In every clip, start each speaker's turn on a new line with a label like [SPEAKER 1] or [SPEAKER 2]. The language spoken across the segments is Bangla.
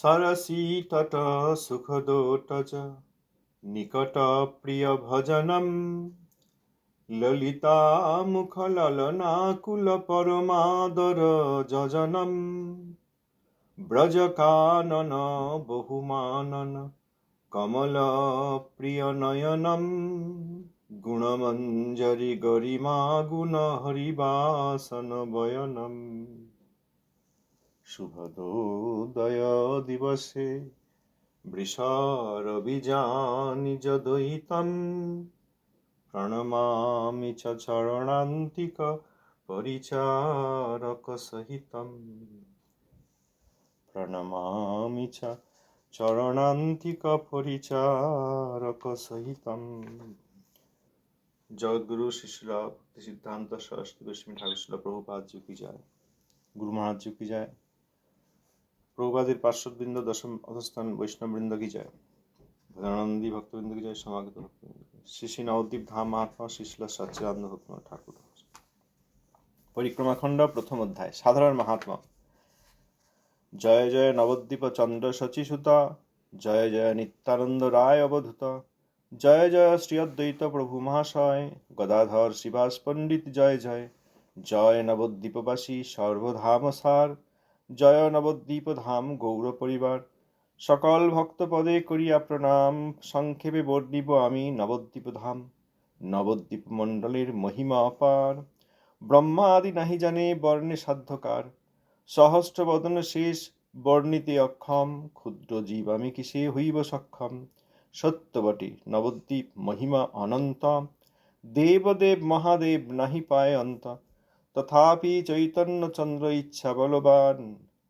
[SPEAKER 1] सरसीतट सुखदोट च निकटप्रियभजनम् ललितामुखललनाकुलपरमादर जजनम् व्रजकानन बहुमानन कमलप्रियनयनम् गुणमञ्जरि गरिमा गुणहरिवासनवयनम् শুভদোদয় দিবসে বৃষারবিজানিজদ্বৈতম প্রণমামি চ চরণান্তিক পরিচারক সহিতম। প্রণমামি চ চরণান্তিক পরিচারক সহিতম। জগদ্গুরু শিশিল সিদ্ধান্ত সরস্বতী গোস্বামী ঠাকুর শিল প্রভুপাদ জি কি যায় গুরু মহারাজ জি কি যায় প্রভুপাদের পার্শ্ববৃন্দ দশম অধস্থান বৈষ্ণববৃন্দ কি যায় ভজনানন্দী ভক্তবৃন্দ কি যায় সমাগত ভক্তবৃন্দ শ্রী নবদ্বীপ ধাম মহাত্মা শিশলা সচ্চিদানন্দ ভক্তনাথ ঠাকুর পরিক্রমাখণ্ড প্রথম অধ্যায়, সাধারণ মহাত্মা জয় জয় নবদ্বীপ চন্দ্র শচীসুত জয় জয় নিত্যানন্দ রায় অবধূত, জয় জয় শ্রী অদ্বৈত প্রভু মহাশয়, গদাধর শিবাস পণ্ডিত জয় জয় জয় নবদ্বীপবাসী সর্বধাম সার। জয় নবদ্বীপ ধাম গৌর পরিবার। সকল ভক্তপদে করিয়া প্রণাম, সংক্ষেপে বর্ণিব আমি নবদ্বীপ ধাম নবদ্বীপ মণ্ডলের মহিমা অপার, ব্রহ্মা আদি নাহি জানে বর্ণে সাধ্যকার। সহস্র বদন শেষ, বর্ণিতে অক্ষম, ক্ষুদ্র জীব আমি কিসে হইব সক্ষম? সত্য বটে, নবদ্বীপ মহিমা অনন্ত। দেবদেব মহাদেব নাহি পায় অন্ত। তথাপি চৈতন্যচন্দ্র ইচ্ছা বলবান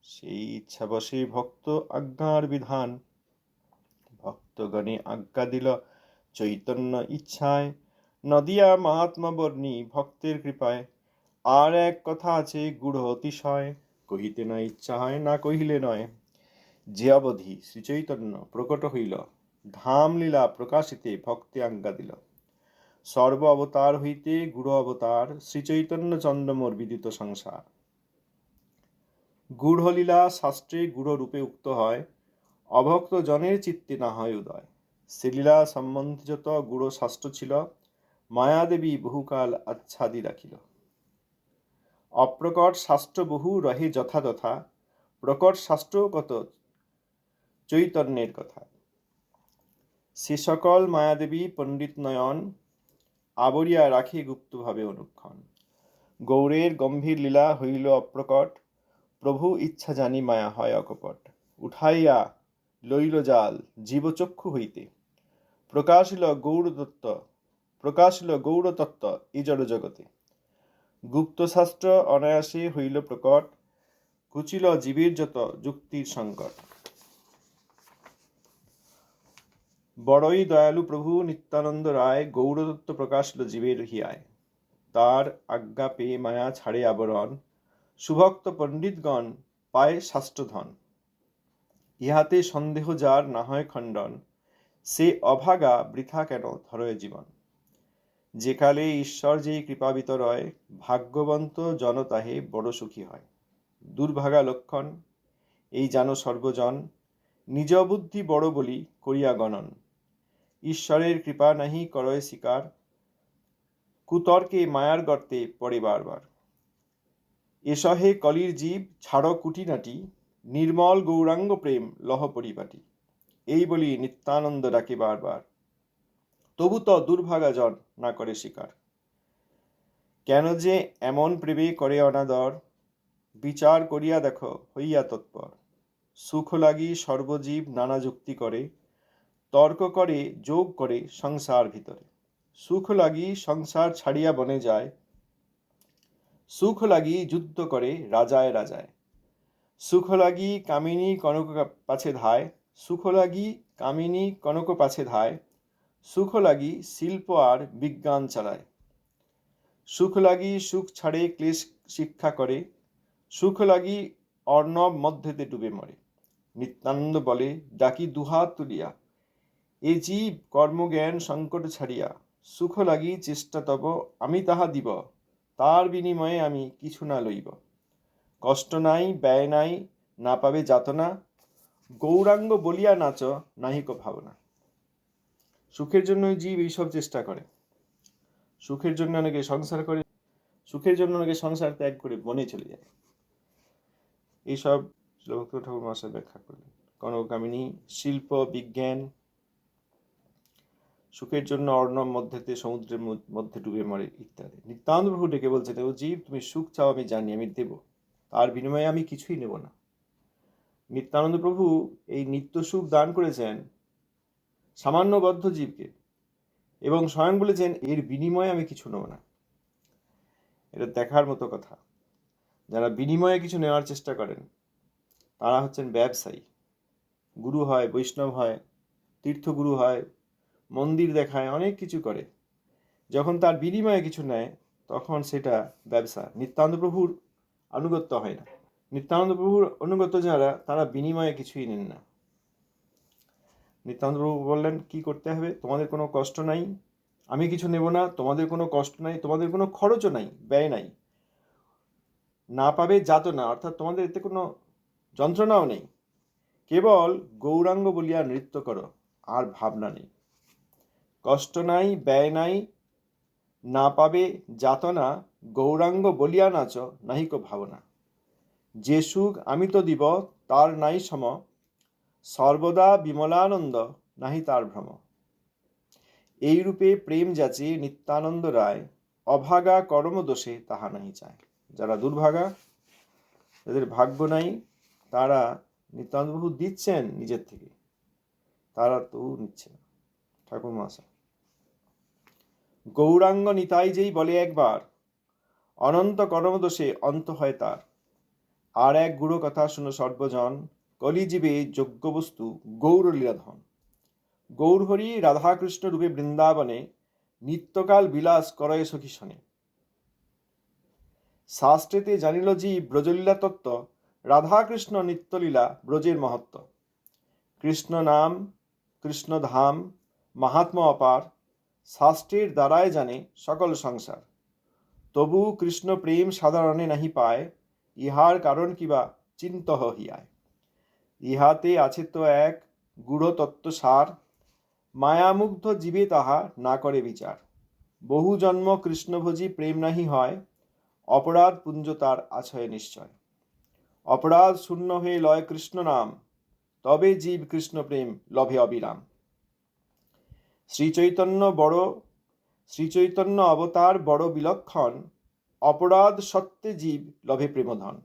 [SPEAKER 1] সেই ইচ্ছা বসে ভক্ত আজ্ঞার বিধান। ভক্তগণে আজ্ঞা দিল, চৈতন্য ইচ্ছায়, নদিয়া মহাত্মা বর্ণী ভক্তের কৃপায়। আর এক কথা আছে গূঢ় অতিশয়, কহিতে না ইচ্ছা হয়, না কহিলে নয়। যে অবধি শ্রীচৈতন্য প্রকট হইল ধাম লীলা প্রকাশিতে ভক্তে আজ্ঞা দিল। সর্ব অবতার হইতে গুরু অবতার শ্রীচৈতন্য চন্দ্রমোর বিদিত সংসার। গূঢ়লীলা শাস্ত্রে গুড় রূপে উক্ত হয়, অভক্ত জনের চিত্তে না হয় উদয়। শ্রীলীলা সম্বন্ধে যত গুড় শাস্ত্র ছিল, মায়াদেবী বহুকাল আচ্ছাদি রাখিল। অপ্রকট শাস্ত্র বহু রহে যথাযথা, প্রকট শাস্ত্র কত চৈতন্যের কথা। সে সকল মায়াদেবী পণ্ডিত নয়ন আবরিয়া রাখে গুপ্তভাবে অনুক্ষণ। গৌরের গম্ভীর লীলা হইল অপ্রকট, প্রভু ইচ্ছা জানি মায়া হয় অকপট। উঠাইয়া লইল জাল জীবচক্ষু হইতে। প্রকাশিল গৌরদত্ত, প্রকাশিল গৌরতত্ত্ব এই জড় জগতে। গুপ্তশাস্ত্র অনায়াসে হইল প্রকট, কুচিল জীবের যত যুক্তির সংকট। বড়ই দয়ালু প্রভু নিত্যানন্দ রায় গৌরদত্ত প্রকাশল জীবের হিয়ায়। তার আজ্ঞা পেয়ে মায়া ছাড়ে আবরণ। সুভক্ত পণ্ডিতগণ পায় শাস্ত্রধন। ইহাতে সন্দেহ যার না হয় খণ্ডন। সে অভাগা বৃথা কেন ধরয় জীবন? যেকালে ঈশ্বর যেই কৃপা বিতরয় ভাগ্যবন্ত জনতাহে বড় সুখী হয়। দুর্ভাগা লক্ষণ, এই জানো সর্বজন। নিজ বুদ্ধি বড় বলি করিয়া গণন। ঈশ্বরের কৃপা নাহি করয় শিকার। কুতর্কে মায়ার গর্তে পড়ে বারবার। এসহে কলির জীব ছাড় কুটিনাটি, নির্মল গৌরাঙ্গ প্রেম লহ পরিপাটি। এই বলি নিত্যানন্দ ডাকে বারবার। তবু তো দুর্ভাগা জন না করে স্বীকার কেন যে এমন প্রেমে করে অনাদর, বিচার করিয়া দেখো হইয়া তৎপর। সুখ লাগি সর্বজীব নানা যুক্তি করে। তর্ক করে, যোগ করে সংসার ভিতরে। সুখ লাগি সংসার ছাড়িয়া বনে যায়, সুখ লাগি যুদ্ধ করে রাজায় রাজায়। সুখ লাগি কামিনী কনক পাছে ধায়, সুখ লাগি কামিনী কনক পাছে ধায়, সুখ লাগি শিল্প আর বিজ্ঞান চালায়। সুখ লাগি সুখ ছাড়ে ক্লেশ শিক্ষা করে, সুখ লাগি অর্ণব মধ্যেতে ডুবে মরে। নিত্যানন্দ বলে, ডাকি দুহাত তুলিয়া। এ জীব কর্মজ্ঞান সংকট ছাড়িয়া, সুখ লাগি চেষ্টা তব, আমি তাহা দিব, তার বিনিময়ে আমি কিছু না লইব। কষ্ট নাই, ব্যয় নাই, না পাবে যাতনা, গৌরাঙ্গ বলিয়া নাচ নাহিক ভাবনা। সুখের জন্য জীব এইসব চেষ্টা করে। সুখের জন্য অনেকে সংসার করে, সুখের জন্য অনেকে সংসার ত্যাগ করে বনে চলে যায়। এইসব শিলভক্ত ঠাকুর মহাশয় ব্যাখ্যা করলেন। কনকামিনী শিল্প, বিজ্ঞান সুখের জন্য অর্ণব মধ্যেতে সমুদ্রের মধ্যে ডুবে মরে, ইত্যাদি। নিত্যান্ত প্রভু ডেকে বলছেন, ও জীব, তুমি সুখ চাও, আমি জানি, আমি দেব। তার বিনিময়ে আমি কিছুই নেব না। নিত্যানন্দ প্রভু এই নিত্য সুখ দান করেছেন সামান্যবদ্ধ জীবকে এবং স্বয়ং বলেছেন, এর বিনিময়ে আমি কিছু নেব না। এটা দেখার মতো কথা। যারা বিনিময়ে কিছু নেওয়ার চেষ্টা করেন, তারা হচ্ছেন ব্যবসায়ী। গুরু হয়, বৈষ্ণব হয়, তীর্থগুরু হয় মন্দির দেখায়, অনেক কিছু করে। যখন তার বিনিময়ে কিছু নেয়, তখন সেটা ব্যবসা। নিত্যানন্দ প্রভুর আনুগত্য হয় না। নিত্যানন্দ প্রভুর অনুগত যারা, তারা বিনিময়ে কিছুই নেন না। নিত্যানন্দ প্রভু বললেন, কি করতে হবে? তোমাদের কোনো কষ্ট নাই? আমি কিছু নেব না। তোমাদের কোনো কষ্ট নাই। তোমাদের কোনো খরচও নাই, ব্যয় নাই। না পাবে যাত না অর্থাৎ তোমাদের এতে কোনো যন্ত্রণাও নেই। কেবল গৌরাঙ্গ বলিয়া নৃত্য করো, আর ভাবনা নেই। কষ্ট নাই, ব্যয় নাই, না পাবে যাতনা, গৌরাঙ্গ বলিয়া নাচ নাহিক ভাবনা। যে সুখ আমি তো দিব, তার নাই সম। সর্বদা বিমলানন্দ, নাহি তার ভ্রম। এইরূপে প্রেম যাচে নিত্যানন্দ রায়, অভাগা কর্ম দোষে তাহা নাহি চায়। যারা দুর্ভাগা, যাদের ভাগ্য নাই, তারা নিত্যানন্দ প্রভু দিচ্ছেন নিজের থেকে। তারা তো নিচ্ছে না। ঠাকুর মশাই গৌরাঙ্গ নিতাই যেই বলে একবার, অনন্ত কর্মদোষে অন্ত হয় তার। আর এক গুরু কথা শুনো সর্বজন, কলিজীবে যোগ্য বস্তু গৌর লীলাধন। গৌরহরি রাধাকৃষ্ণ রূপে বৃন্দাবনে নিত্যকাল বিলাস করয় সখী শনে। শাস্ত্রেতে জানিল জি ব্রজলীলা তত্ত্ব, রাধাকৃষ্ণ নিত্যলীলা ব্রজের মহত্ব কৃষ্ণ নাম, কৃষ্ণ ধাম মাহাত্ম অপার শাস্ত্রের দ্বারায় জানে সকল সংসার। তবু কৃষ্ণ প্রেম সাধারণে নাহি পায়, ইহার কারণ কিবা চিন্তহ হিয়ায়। ইহাতে আছে তো এক গূঢ় তত্ত্ব সার, মায়ামুগ্ধ জীবে তাহা না করে বিচার। বহু জন্ম কৃষ্ণভোজী প্রেম নাহি হয়, অপরাধ পুঞ্জ তার আছয় নিশ্চয়। অপরাধ শূন্য হয়ে লয় কৃষ্ণ নাম, তবে জীব কৃষ্ণ প্রেম লভে অবিরাম। শ্রীচৈতন্য বড়, শ্রীচৈতন্য অবতার বড় বিলক্ষণ, অপরাধ সত্ত্বে জীব লভে প্রেমধন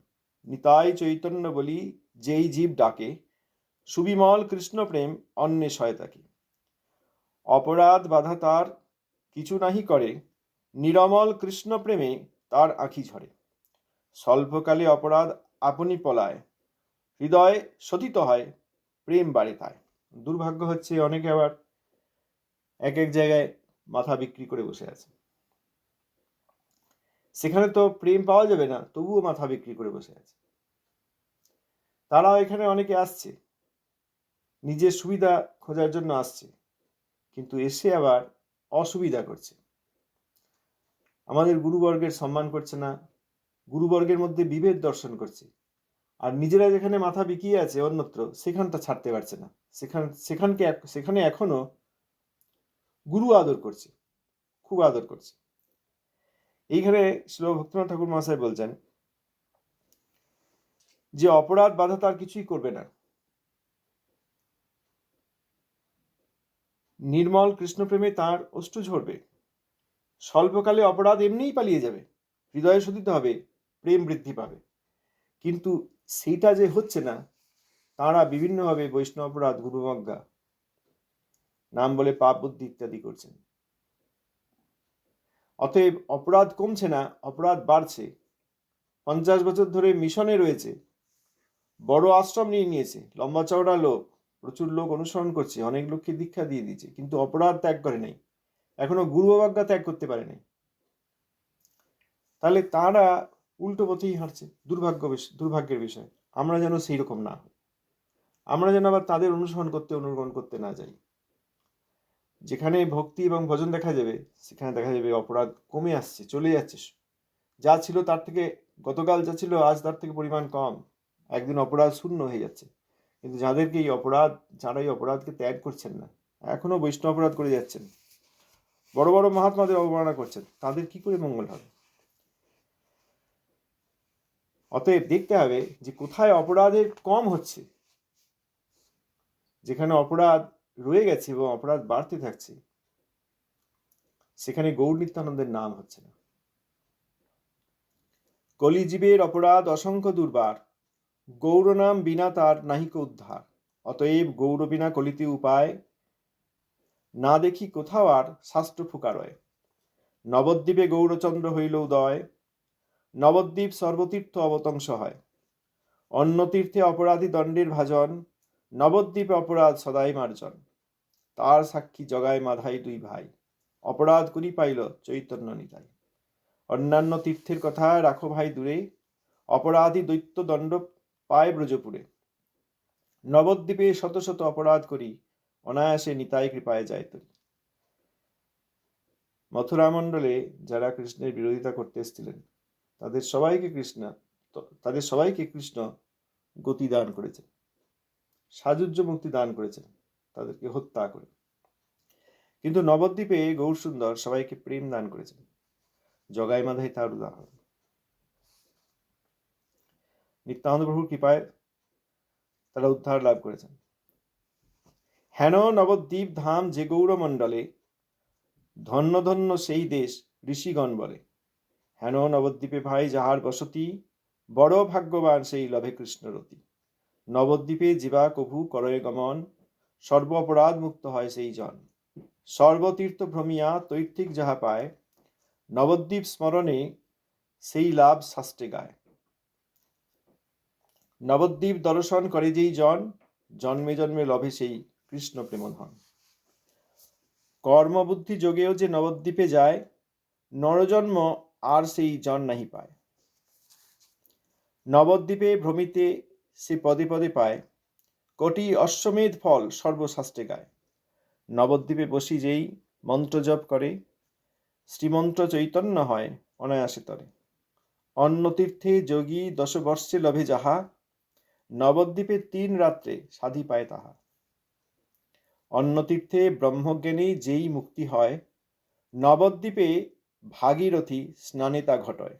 [SPEAKER 1] নিতাই চৈতন্য বলি, যেই জীব ডাকে, সুবিমল কৃষ্ণ প্রেম অন্যে শয়তাকে অপরাধ বাধা তার কিছু নাহি করে, নিরমল কৃষ্ণ প্রেমে তার আঁখি ঝরে। স্বল্পকালে অপরাধ আপনি পলায়, হৃদয় সতিত হয়, প্রেম বাড়ে তায় দুর্ভাগ্য হচ্ছে অনেকে আবার এক এক জায়গায় মাথা বিক্রি করে বসে আছে। সেখানে তো প্রেম পাওয়া যাবে না, তবুও মাথা বিক্রি করে বসে আছে। তারাও এখানে অনেকে আসছে, নিজের সুবিধা খোঁজার জন্য আসছে, কিন্তু এসে আবার অসুবিধা করছে। আমাদের গুরুবর্গের সম্মান করছে না, গুরুবর্গের মধ্যে বিভেদ দর্শন করছে, আর নিজেরা যেখানে মাথা বিকিয়ে আছে অন্যত্র, সেখানটা ছাড়তে পারছে না। সেখান, সেখানকে, সেখানে এখনও গুরু আদর করছে, খুব আদর করছে। এইখানে শিল ভক্তিনাথ ঠাকুর মহাশয় বলছেন যে অপরাধ বাধা তার কিছুই করবে না। নির্মল কৃষ্ণপ্রেমে তার অষ্টু ঝরবে, স্বল্পকালে অপরাধ এমনিই পালিয়ে যাবে, হৃদয়ে শোধিত হবে, প্রেম বৃদ্ধি পাবে। কিন্তু সেইটা যে হচ্ছে না, তারা বিভিন্নভাবে বৈষ্ণব অপরাধ, গুরুমজ্ঞা নাম বলে পাপ, বুদ্ধি ইত্যাদি করছেন। অতএব অপরাধ কমছে না, অপরাধ বাড়ছে। পঞ্চাশ বছর ধরে মিশনে রয়েছে। বড় আশ্রম নিয়ে নিয়েছে। লম্বা চওড়া লোক। প্রচুর লোক অনুসরণ করছে। অনেক লোককে দীক্ষা দিয়ে দিয়েছে। কিন্তু অপরাধ ত্যাগ করে নাই। এখনও গুরু অবাজ্ঞা ত্যাগ করতে পারে নাই। তাহলে তারা উল্টো পথেই হাঁটছে। দুর্ভাগ্য দুর্ভাগ্যের বিষয়। আমরা যেন সেই রকম না হই। আমরা যেন আবার তাদের অনুসরণ করতে, অনুকরণ করতে না যাই। যেখানে ভক্তি এবং ভজন দেখা যাবে, সেখানে দেখা যাবে অপরাধ কমে আসছে, চলে যাচ্ছে। যা ছিল তার থেকে, গতকাল যা ছিল, আজ তার থেকে পরিমাণ কম। একদিন অপরাধ শূন্য হয়ে যাচ্ছে। কিন্তু যাদেরকে এই অপরাধ, যারা এই অপরাধকে ত্যাগ করছেন না, এখনও বৈষ্ণব অপরাধ করে যাচ্ছেন। বড় বড় মহাত্মাদের অবমাননা করছেন, তাদের কি করে মঙ্গল হবে? অতএব দেখতে হবে যে কোথায় অপরাধের কম হচ্ছে। যেখানে অপরাধ রয়ে গেছে এবং অপরাধ বাড়তে থাকছে, সেখানে গৌর নিত্যানন্দের নাম হচ্ছে না। কলিজীবের অপরাধ অসংখ্য দুর্বার, গৌর নাম বিনা তার নাহিক উদ্ধার। অতএব গৌর বিনা কলিতে উপায়, না দেখি কোথাও আর শাস্ত্র ফুকারয় নবদ্বীপে গৌরচন্দ্র হইল উদয়, নবদ্বীপ সর্বতীর্থ অবতংশ হয়। অন্য তীর্থে অপরাধী দণ্ডের ভাজন, নবদ্বীপে অপরাধ সদাই মার্জন। তার সাক্ষী জগায় মাধাই দুই ভাই। অপরাধ করি পাইল চৈতন্য নিতাই অন্যান্য তীর্থের কথা রাখো ভাই দূরে। অপরাধী দৈত্য দণ্ড পায় ব্রজপুরে। নবদ্বীপে শত শত অপরাধ করি, অনায়াসে নিতাই কৃপায় যায় তরি। মথুরা মণ্ডলে যারা কৃষ্ণের বিরোধিতা করতে এসেছিলেন, তাদের সবাইকে কৃষ্ণ, তাদের সবাইকে কৃষ্ণ গতি দান করেছেন। সাজুজ্য মুক্তি দান করেছেন। তাদেরকে হত্যা করে। কিন্তু নবদ্বীপে গৌর সুন্দর সবাইকে প্রেম দান করেছেন। জগাই মাধাই তার উদাহরণ। নিত্যানন্দ প্রভুর কৃপায় তারা উদ্ধার লাভ করেছেন। হেন নবদ্বীপ ধাম যে গৌরমণ্ডলে, ধন্য ধন্য সেই দেশ ঋষিগণ বলে। হেন নবদ্বীপে ভাই যাহার বসতি, বড় ভাগ্যবান সেই লভে কৃষ্ণরতি। নবদ্বীপে জীবা কভু করয়ে গমন সর্ব অপরাধ মুক্ত হয় সেই জন। সর্বতীর্থ ভ্রমিয়া তৈর্থিক যাহা পায়, নবদ্বীপ স্মরণে সেই লাভ শাস্ত্রে গায়। নবদ্বীপ দর্শন করে যেই জন, জন্মে জন্মে লভে সেই কৃষ্ণ প্রেমধন কর্মবুদ্ধি যোগেও যে নবদ্বীপে যায়, নরজন্ম আর সেই জন নাহি পায়। নবদ্বীপে ভ্রমিতে সে পদে পদে পায় কোটি অশ্বমেধ ফল সর্বশাস্ত্রে গায় নবদ্বীপে বসি যেই মন্ত্র জপ করে, শ্রীমন্ত্র চৈতন্য হয় অনায়াসে তরে। অন্য তীর্থে যোগী দশবর্ষে লভে যাহা, নবদ্বীপে তিন রাত্রে সাধি পায় তাহা। অন্য তীর্থে ব্রহ্মজ্ঞানী যেই মুক্তি হয়, নবদ্বীপে ভাগীরথী স্নানে তা ঘটয়।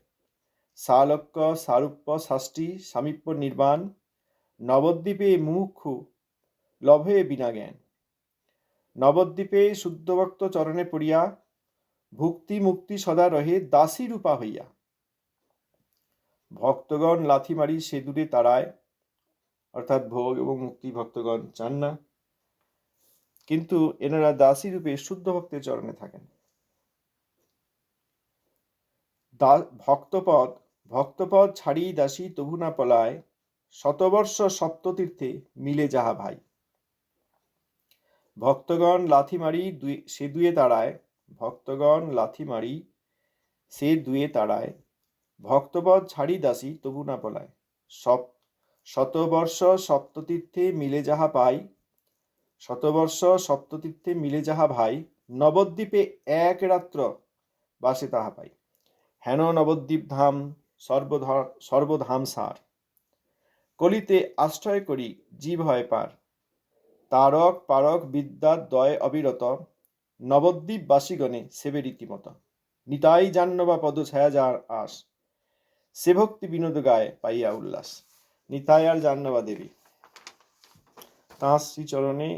[SPEAKER 1] সালক্য সারূপ্য ষষ্ঠী সামীপ্য নির্বাণ নবদ্বীপে মুমুক্ষু লভে বিনা জ্ঞান। নবদ্বীপে শুদ্ধভক্ত চরণে পড়িয়া, ভুক্তি মুক্তি সদা রহে দাসী রূপা হইয়া। ভক্তগণ লাথি মারি সে দূরে তাড়ায়, অর্থাৎ ভোগ এবং মুক্তি ভক্তগণ চান না। কিন্তু এনারা দাসী রূপে শুদ্ধ ভক্তের চরণে থাকেন। ভক্তপদ ভক্তপদ ছাড়ি দাসী তবু না পলায় শতবর্ষ সপ্ততীর্থে মিলে যাহা ভাই। ভক্তগণ লাথি মারি সে দুয়ে তাড়ায় ভক্তগণ লাথি মারি, সে দুয়ে তাড়ায় ভক্তপদ ছাড়ি দাসী তবু না পলায় সপ, শতবর্ষ সপ্ততীর্থে মিলে যাহা পাই, শতবর্ষ সপ্ততীর্থে মিলে যাহা ভাই, নবদ্বীপে এক রাত্র বাসে তাহা পাই। হেন নবদ্বীপ ধাম সর্বধর সর্বধাম সার। কলিতে আশ্রয় করি, জীব হয় পার। তারক পারক বিদ্যা দয় অবিরত নবদ্বীপ বাসীগণে সেবে রীতিমত নিতাই জাহ্নবা পদ ছায়া যার আস সে ভক্তি বিনোদ গায়ে পাইয়া উল্লাস। নিতাই আর জাহ্নবা দেবী। তাঁর শ্রীচরণে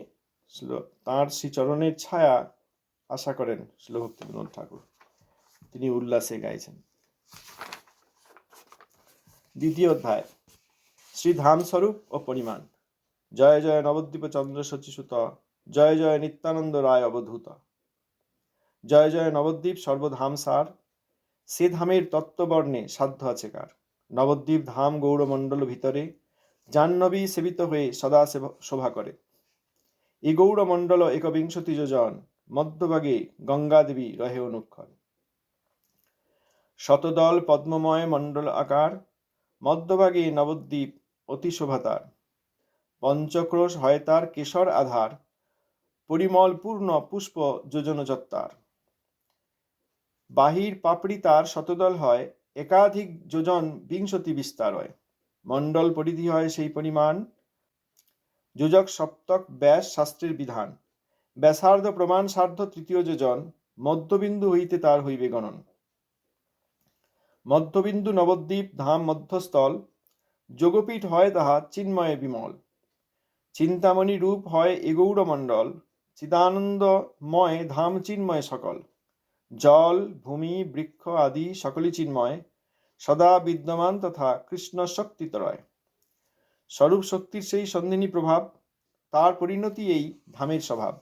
[SPEAKER 1] তাঁর শ্রীচরণের ছায়া আশা করেন শিলভক্তি বিনোদ ঠাকুর। তিনি উল্লাসে গাইছেন। দ্বিতীয় অধ্যায়। শ্রী ধামস্বরূপ ও পরিমাণ। জয় জয় নবদ্বীপ চন্দ্র শচীসুত জয় জয় নিত্যানন্দ রায় অবধূত। জয় জয় নবদ্বীপ সর্বধাম সার, সে ধামের তত্ত্ববর্ণে সাধ্য আছে কার। নবদ্বীপ ধাম গৌরমণ্ডল ভিতরে জাহ্নবী সেবিত হয়ে সদা শোভা করে। এই গৌরমণ্ডল একবিংশতি যোজন মধ্যভাগে গঙ্গাদেবী রহে অনুক্ষর শতদল পদ্মময় মণ্ডল আকার, মধ্যভাগে নবদ্বীপ অতি শোভাতার পঞ্চক্রোশ হয় তার কেশর আধার, পরিমলপূর্ণ পুষ্প যোজন যত্তার বাহির পাপড়ি তার শতদল হয়, একাধিক যোজন বিংশতি বিস্তার হয়। মণ্ডল পরিধি হয় সেই পরিমাণ। যোজক সপ্তক ব্যাস শাস্ত্রের বিধান। ব্যাসার্ধ প্রমাণ সার্ধ তৃতীয় যোজন, মধ্যবিন্দু হইতে তার হইবে গণন। মধ্যবিন্দু নবদ্বীপ, ধাম, মধ্যস্থল যোগপীঠ হয় তাহা চিন্ময়ে বিমল। চিন্তামণি রূপ হয় এগৌড়মণ্ডল চিদানন্দময় ধাম চিন্ময় সকল। জল, ভূমি, বৃক্ষ আদি সকলই চিন্ময়। সদা বিদ্যমান তথা কৃষ্ণ শক্তিতরয়। স্বরূপ শক্তির সেই সন্ধিনী প্রভাব, তার পরিণতি এই ধামের স্বভাব।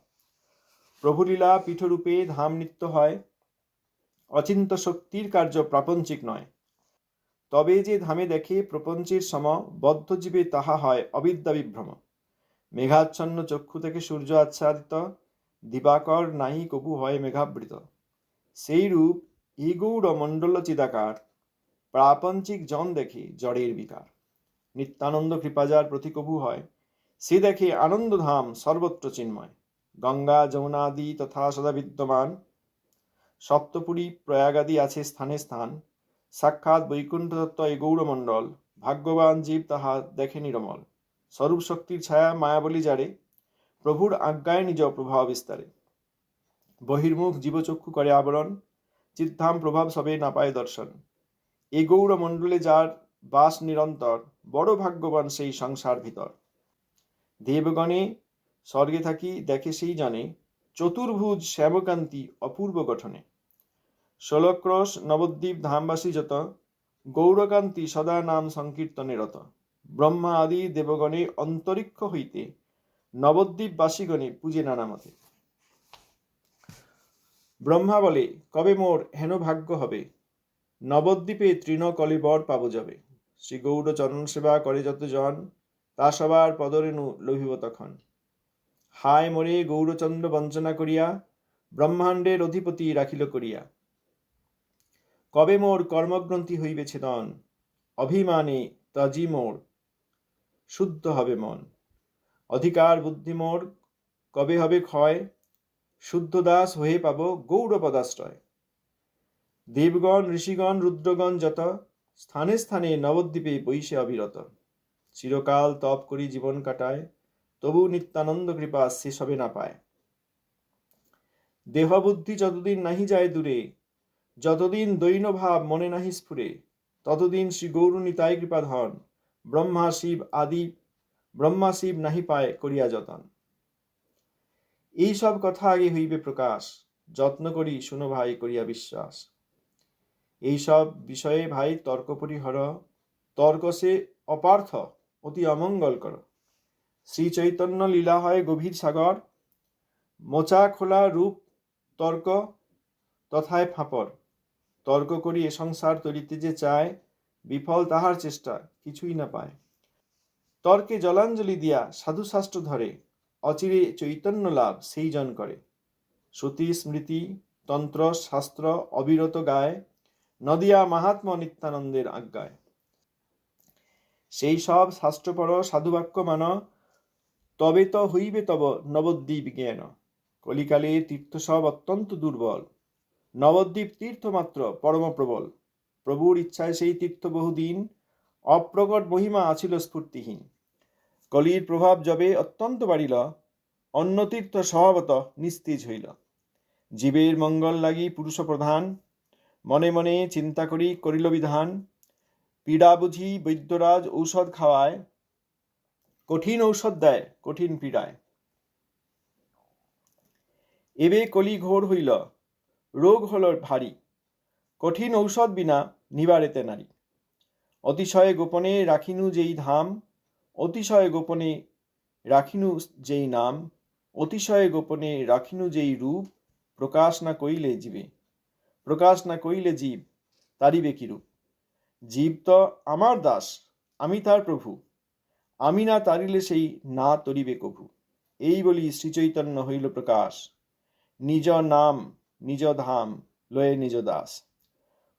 [SPEAKER 1] প্রভুলীলা পীঠরূপে ধাম নিত্য হয়। অচিন্ত শক্তির কার্য প্রাপঞ্চিক নয়। তবে যে ধামে দেখে প্রপঞ্চের সম বদ্ধজীবে তাহা হয় অবিদ্যা বিভ্রম। মেঘাচ্ছন্ন চক্ষু থেকে সূর্য আচ্ছাদিত, দিবাকর নাহি কবু হয় মেঘাবৃত। সেই রূপ ইগৌড় মণ্ডল চিদাকার, প্রাপঞ্চিক জন দেখে জড়ের বিকার। নিত্যানন্দ কৃপাজার প্রতিকবু হয়, সে দেখে আনন্দধাম সর্বত্র চিন্ময়। গঙ্গা, যমুনাদি তথা সদা বিদ্যমান। সপ্তপুরী প্রয়াগাদি আছে স্থানে স্থান। সাক্ষাৎ বৈকুণ্ঠ তত্ত্ব এই গৌরমণ্ডল ভাগ্যবান জীব তাহা দেখে নিরমল। স্বরূপ শক্তির ছায়া মায়াবলী যারে প্রভুর আজ্ঞায় নিজ প্রভাব বিস্তারে। বহির্মুখ জীবচক্ষু করে আবরণ চিত্তাম প্রভাব সবে না পায় দর্শন। এ গৌরমণ্ডলে যার বাস নিরন্তর, বড় ভাগ্যবান সেই সংসার ভিতর। দেবগণে স্বর্গে থাকি, দেখে সেই জানে, চতুর্ভুজ শ্যামকান্তি অপূর্ব গঠনে। ষোলক্রোশ নবদ্বীপ, ধামবাসী যত, গৌরকান্তি সদা নাম সংকীর্তনে রত ব্রহ্মা আদি দেবগণে অন্তরিক্ষ হইতে নবদ্বীপবাসীগণে পূজে নানামতে। ব্রহ্মা বলে, কবে মোর হেন ভাগ্য হবে? নবদ্বীপে তৃণ কলিবর পাব যাবে। শ্রী গৌর চরণ সেবা করে যত জন, তা সবার পদরেণু লোভিব তখন। হায় মোরে গৌরচন্দ্র বঞ্চনা করিয়া, ব্রহ্মাণ্ডের অধিপতি রাখিল করিয়া। কবে মোর কর্মগ্রন্থি হইবে ছেদন? অভিমানে তজি মোর, শুদ্ধ হবে মন। অধিকার বুদ্ধি মোর, কবে হবে ক্ষয়? শুদ্ধ দাস হয়ে পাব গৌরপদাশ্রয় দেবগণ, ঋষিগণ, রুদ্রগণ যত, স্থানে স্থানে নবদ্বীপে বৈশে অবিরত। চিরকাল তপ করি জীবন কাটায়, তবু নিত্যানন্দ কৃপা শেষ হবে না পায়। দেহবুদ্ধি যতদিন নাহি যায় দূরে যতদিন দৈন ভাব মনে নাহি স্ফুরে, ততদিন শ্রী গৌরুণী তাই কৃপা ধন, ব্রহ্মা শিব আদি, ব্রহ্মা শিব নাহি পায় করিয়া যতন। এই সব কথা আগে হইবে প্রকাশ, যত্ন করি শুনো ভাই করিয়া বিশ্বাস। এই সব বিষয়ে ভাই তর্ক পরিহর তর্ক সে অপার্থ, অতি অমঙ্গল কর। শ্রী চৈতন্য লীলা হয় গভীর সাগর, মোচা খোলা রূপ তর্ক, তথায় ফাঁপর। তর্ক করি, এ সংসার তরিতে যে চায়, বিফল তাহার চেষ্টা কিছুই না পায়। তর্কে জলাঞ্জলি দিয়া সাধু শাস্ত্র ধরে, অচিরে চৈতন্য লাভ সেই জন করে। শ্রুতি স্মৃতি, তন্ত্র, শাস্ত্র অবিরত গায়, নদিয়া মাহাত্ম নিত্যানন্দের আজ্ঞায়। সেই সব শাস্ত্রপর সাধুবাক্য মান, তবে তো হইবে তব নবদ্বীপ জ্ঞান। কলিকালে তীর্থ সব অত্যন্ত দুর্বল। নবদ্বীপ তীর্থ মাত্র, পরম প্রবল। প্রভুর ইচ্ছায় সেই তীর্থ বহুদিন অপ্রকট মহিমা আছিল স্ফূর্তিহীন। কলির প্রভাব যবে অত্যন্ত বাড়িল অন্য তীর্থ স্বভাবত নিস্তেজ হইল। জীবের মঙ্গল লাগি পুরুষ প্রধান, মনে মনে চিন্তা করি করিল বিধান। পীড়া বুঝি বৈদ্যরাজ ঔষধ খাওয়ায়, কঠিন ঔষধ দেয় কঠিন পীড়ায়। এবে কলি ঘোর হইল রোগ হল ভারী। কঠিন ঔষধ বিনা নিবারেতে নারী। অতিশয়ে গোপনে রাখিনু যেই ধাম, অতিশয়ে গোপনে রাখিনু যেই নাম, অতিশয়ে গোপনে রাখিনু যেই রূপ, প্রকাশ না কইলে জীবে। প্রকাশ না কইলে জীব, তারিবে কিরূপ জীব তো আমার দাস, আমি তার প্রভু। আমি না তারিলে সেই না তরিবে কভু। এই বলি শ্রীচৈতন্য হইল প্রকাশ। নিজ নাম নিজ ধাম লয়ে নিজ দাস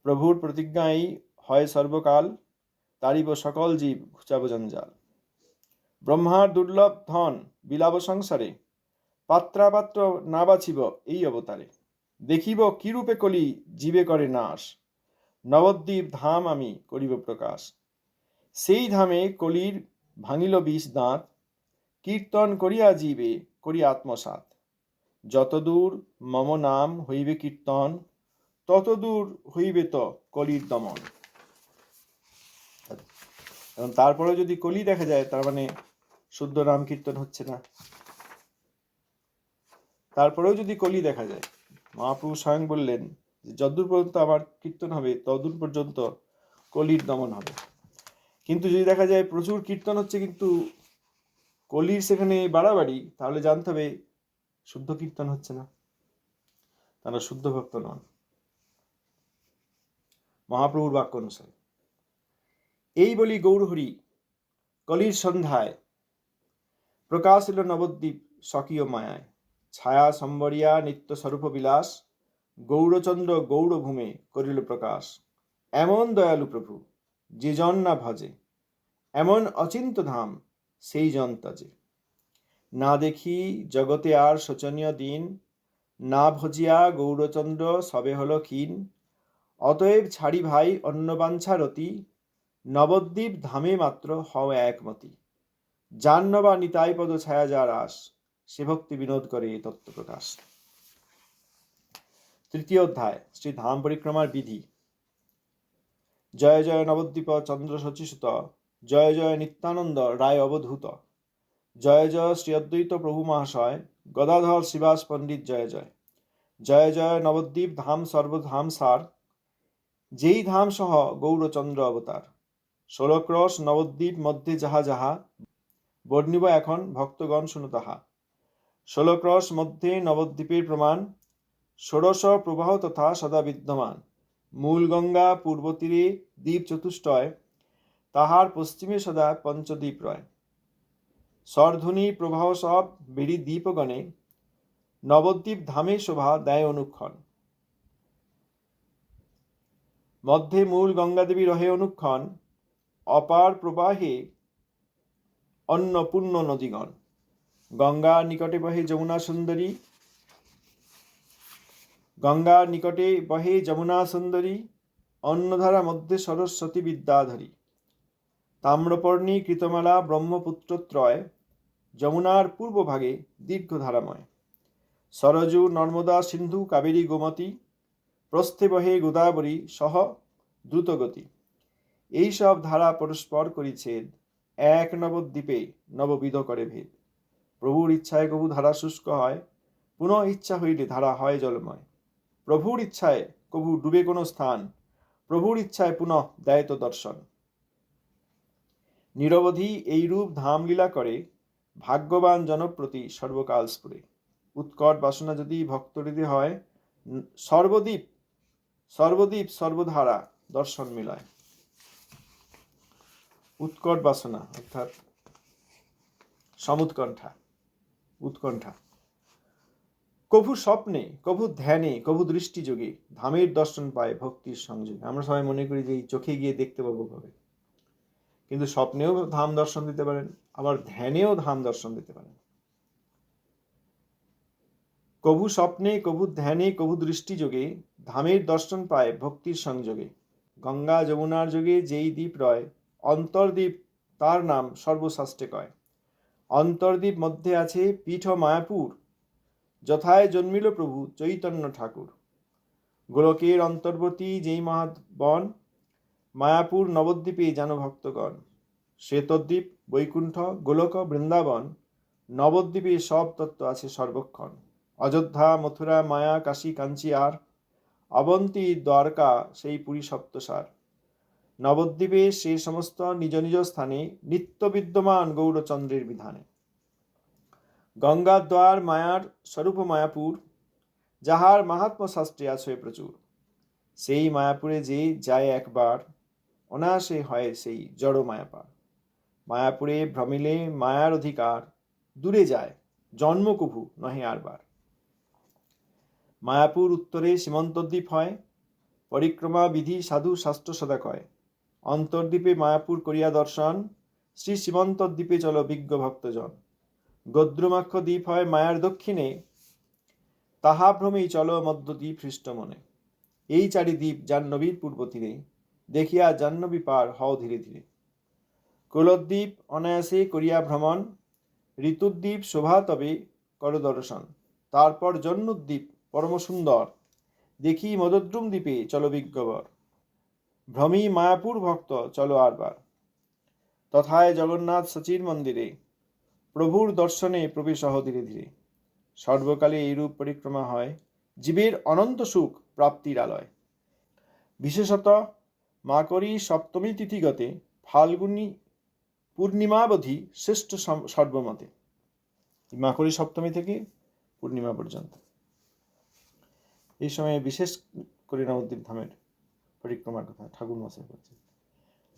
[SPEAKER 1] প্রভুর প্রতিজ্ঞাই হয় সর্বকাল, তারিব সকল জীব ঘুচাব জঞ্জাল। ব্রহ্মার দুর্লভ ধন বিলাব সংসারে, পাত্রাপাত্র না বাছিব এই অবতারে। দেখিব কিরূপে কলি জীবে করে নাশ, নবদ্বীপ ধাম আমি করিব প্রকাশ। সেই ধামে কলির ভাঙিল বিষ দাঁত, কীর্তন করিয়া জীবে করি আত্মসাৎ যতদূর মম নাম হইবে কীর্তন, ততদূর হইবে তো কলির দমন। এবং তারপরে যদি কলি দেখা যায়, তার মানে শুদ্ধ নাম কীর্তন হচ্ছে না। তারপরেও যদি কলি দেখা যায়, মহাপ্রভু স্বয়ং বললেন যে যদ্দূর পর্যন্ত আমার কীর্তন হবে তদূর পর্যন্ত কলির দমন হবে। কিন্তু যদি দেখা যায় প্রচুর কীর্তন হচ্ছে, কিন্তু কলির সেখানে বাড়াবাড়ি, তাহলে জানতে হবে শুদ্ধ কীর্তন হচ্ছে না। তারা শুদ্ধ ভক্ত নন। মহাপ্রভুর বাক্য অনুসারে। এই বলি গৌরহরি, কলির সন্ধ্যায়। প্রকাশ এল নবদ্বীপ স্বকীয় মায়ায়। ছায়া সম্বরিয়া নিত্য স্বরূপ বিলাস। গৌরচন্দ্র গৌরভূমে করিল প্রকাশ। এমন দয়ালু প্রভু, যে জন না ভজে। এমন অচিন্ত ধাম, সেই জন তজে না দেখি জগতে আর শোচনীয় দিন, না ভজিয়া গৌরচন্দ্র সবে হল ক্ষীণ। অতএব ছাড়ি ভাই অন্নবাঞ্ছা রতি নবদ্বীপ ধামে মাত্র হও একমতি জাহ্নবা নিতাই পদ ছায়া যা রাস, সে ভক্তি বিনোদ করে এ তত্ত্ব প্রকাশ। তৃতীয় অধ্যায়, শ্রী ধাম পরিক্রমার বিধি। জয় জয় নবদ্বীপ চন্দ্র শচীসুত, জয় জয় নিত্যানন্দ রায় অবধূত। জয় জয় শ্রী অদ্বৈত প্রভু মহাশয়, গদাধর শিবাস পণ্ডিত জয় জয়। জয় জয় নবদ্বীপ ধাম সর্বধাম সার, যেই ধাম সহ গৌরচন্দ্র অবতার। ষোলক্রস নবদ্বীপ মধ্যে যাহা যাহা, বর্ণিব এখন ভক্তগণ শুনো তাহা। ষোলক্রস মধ্যে নবদ্বীপের প্রমাণ, ষোড়শ প্রবাহ তথা সদা বিদ্যমান। মূল গঙ্গা পূর্ব তীরে দ্বীপ চতুষ্টয়, তাহার পশ্চিমে সদা পঞ্চদ্বীপ রয়। স্বরধ্বনি প্রবাহ সব বেড়ি দ্বীপগণে নবদ্বীপ ধামে শোভা দেয় অনুক্ষণ। মধ্যে মূল গঙ্গাদেবী রহে অনুক্ষণ, অপার প্রবাহে অন্নপূর্ণ নদীগণ। গঙ্গা নিকটে বহে যমুনা সুন্দরী গঙ্গার নিকটে বহে যমুনা সুন্দরী, অন্নধারা মধ্যে সরস্বতী বিদ্যাধরী। তাম্রপর্ণী, কৃতমালা ব্রহ্মপুত্রত্রয় যমুনার পূর্বভাগে দীর্ঘধারাময়। সরজু, নর্মদা, সিন্ধু, কাবেরী, গোমতী, প্রস্থে বহে গোদাবরী সহ দ্রুতগতি। এইসব ধারা পরস্পর করিছেদ এক নবদ্বীপে নববিধ করে ভেদ। প্রভুর ইচ্ছায় কবু ধারা শুষ্ক হয়, পুনঃ ইচ্ছা হইলে ধারা হয় জলময়। প্রভুর ইচ্ছায় কবু ডুবে কোনো স্থান, প্রভুর ইচ্ছায় পুনঃ দেয় তো দর্শন। নিরবধি এইরূপ ধামলীলা করে ভাগ্যবান জনপ্রতি সর্বকাল স্ফুরে। উৎকট বাসনা যদি ভক্তরিতে হয় সর্বদ্বীপ সর্বদ্বীপ সর্বধারা দর্শন মিলায়। উৎকট বাসনা, অর্থাৎ সমুৎকণ্ঠা, উৎকণ্ঠা। কভু স্বপ্নে, কভু ধ্যানে, কভু দৃষ্টিযোগে ধামের দর্শন পায় ভক্তির সংযোগে। আমরা সবাই মনে করি যে এই চোখে গিয়ে দেখতে পাবো কবে। কিন্তু স্বপ্নেও ধাম দর্শন দিতে পারেন, আবার ধ্যানেও ধাম দর্শন দিতে পারেন। কভু স্বপ্নে, কভু ধ্যানে, কভু দৃষ্টিযোগে ধামের দর্শন পায় ভক্তির সংযোগে। গঙ্গা যমুনার যোগে যেই দ্বীপ রয়, অন্তর্দ্বীপ তার নাম সর্বশাস্ত্রে কয়। অন্তর্দ্বীপ মধ্যে আছে পীঠ মায়াপুর, যথায় জন্মিল প্রভু চৈতন্য ঠাকুর। গোলকের অন্তর্বর্তী যেই মহাবন মায়াপুর নবদ্বীপে যেন ভক্তগণ। শ্বেতদ্বীপ, বৈকুণ্ঠ, গোলক, বৃন্দাবন, নবদ্বীপে সব তত্ত্ব আছে সর্বক্ষণ। অযোধ্যা, মথুরা, মায়া, কাশী কাঞ্চি আর অবন্তী, দ্বারকা, সেই পুরী সপ্তসার। নবদ্বীপে সে সমস্ত নিজ নিজ স্থানে নিত্য বিদ্যমান গৌরচন্দ্রের বিধানে। গঙ্গাদ্বার মায়ার স্বরূপ মায়াপুর, যাহার মাহাত্ম শাস্ত্রে আছে প্রচুর। সেই মায়াপুরে যে যায় একবার অনায়াসে হয় সেই জড় মায়াপার। মায়াপুরে ভ্রমিলে মায়ার অধিকার, দূরে যায় জন্ম কভু নহে আরবার মায়াপুর উত্তরে সীমন্তদ্বীপ হয় পরিক্রমা বিধি সাধু শাস্ত্র সদা কয়। অন্তর্দ্বীপে মায়াপুর করিয়া দর্শন, শ্রী সীমন্ত দ্বীপে চল বিজ্ঞ ভক্তজন। গদ্রুমাক্ষ দ্বীপ হয় মায়ার দক্ষিণে, তাহা ভ্রমেই চল মধ্যদ্বীপ হৃষ্ট মনে। এই চারি দ্বীপ যার জাহ্নবীর পূর্ব তীরে দেখিয়া জাহ্নবী পার হও ধীরে ধীরে। কুলদ্বীপ অনায়াসে করিয়া ভ্রমণ, ঋতুদ্বীপ শোভা তবে কর দর্শন, তারপর জন্মদ্বীপ পরম সুন্দর দেখি মদদ্রুম দ্বীপে চলো বিজ্ঞবর। ভ্রমী মায়াপুর ভক্ত, চলো আরবার তথায় জগন্নাথ সচির মন্দিরে, প্রভুর দর্শনে প্রবেশ হও ধীরে ধীরে। সর্বকালে এইরূপ পরিক্রমা হয়, জীবের অনন্ত সুখ প্রাপ্তির আলয়। বিশেষত মাকরী সপ্তমী তিথিগতে ফাল্গুনী পূর্ণিমাবধি শ্রেষ্ঠ সর্বমতে। মাকরী সপ্তমী থেকে পূর্ণিমা পর্যন্ত। এই সময়ে বিশেষ করে নবদ্বীপ ধামের পরিক্রমার কথা ঠাকুর মশাই বলছেন।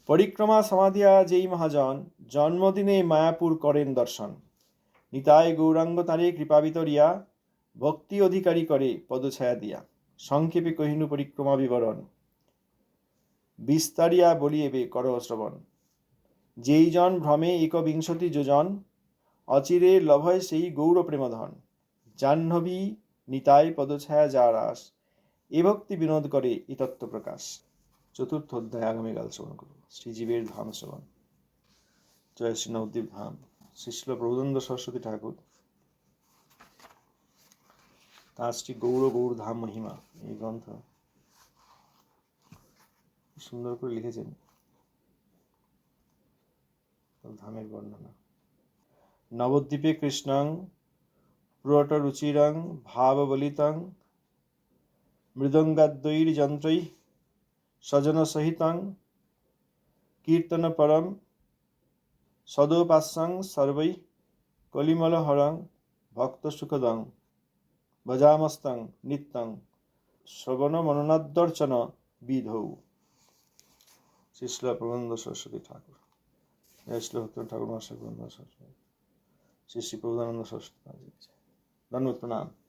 [SPEAKER 1] পরিক্রমা সমাধিয়া যেই মহাজন, জন্মদিনে মায়াপুর করেন দর্শন। নিতায় গৌরাঙ্গ তারে কৃপাবিতরিয়া ভক্তি অধিকারী করে পদছায়া দিয়া। সংক্ষেপে কহিনু পরিক্রমা বিবরণ। বিস্তারিয়া বলিয়েবে কর শ্রবণ। যেই জন ভ্রমে একবিংশতি যোজন, অচিরে লভয় সেই গৌর প্রেমধন। জাহ্নবী নিতাই পদছায়া যার আস এ ভক্তি বিনোদ করে এই তত্ত্ব প্রকাশ। চতুর্থ অধ্যায় আগামীকাল শ্রবণ করব। শ্রীজীবের ধাম শ্রবণ। জয় শ্রী নবদ্বীপ ধাম। শিশল প্রবোধন্দ সরস্বতী ঠাকুর। তার শ্রী গৌর গৌর ধাম মহিমা। এই গ্রন্থ সুন্দর করে লিখেছেন। ধামের বর্ণনা। নবদ্বীপে কৃষ্ণং, পুরট রুচিরং, ভাববলিতং মৃদঙ্গাদ্বৈর সহিতং কীর্তন পরম সদোপাস্যং সর্বৈ কলিমলহরং ভক্ত সুখদং ভজামস্তং, নিত্যং শ্রবণ মননাদ্দর্চন বিধৌ। শিশল প্রবন্ধ সরস্বতী ঠাকুর। জয় শ্রী ঠাকুর মহাশয় প্রবন্ধ সরস্বতী। শ্রী শ্রী প্রবধানন্দ সরস্বতী ধন্যবাদ, প্রণাম।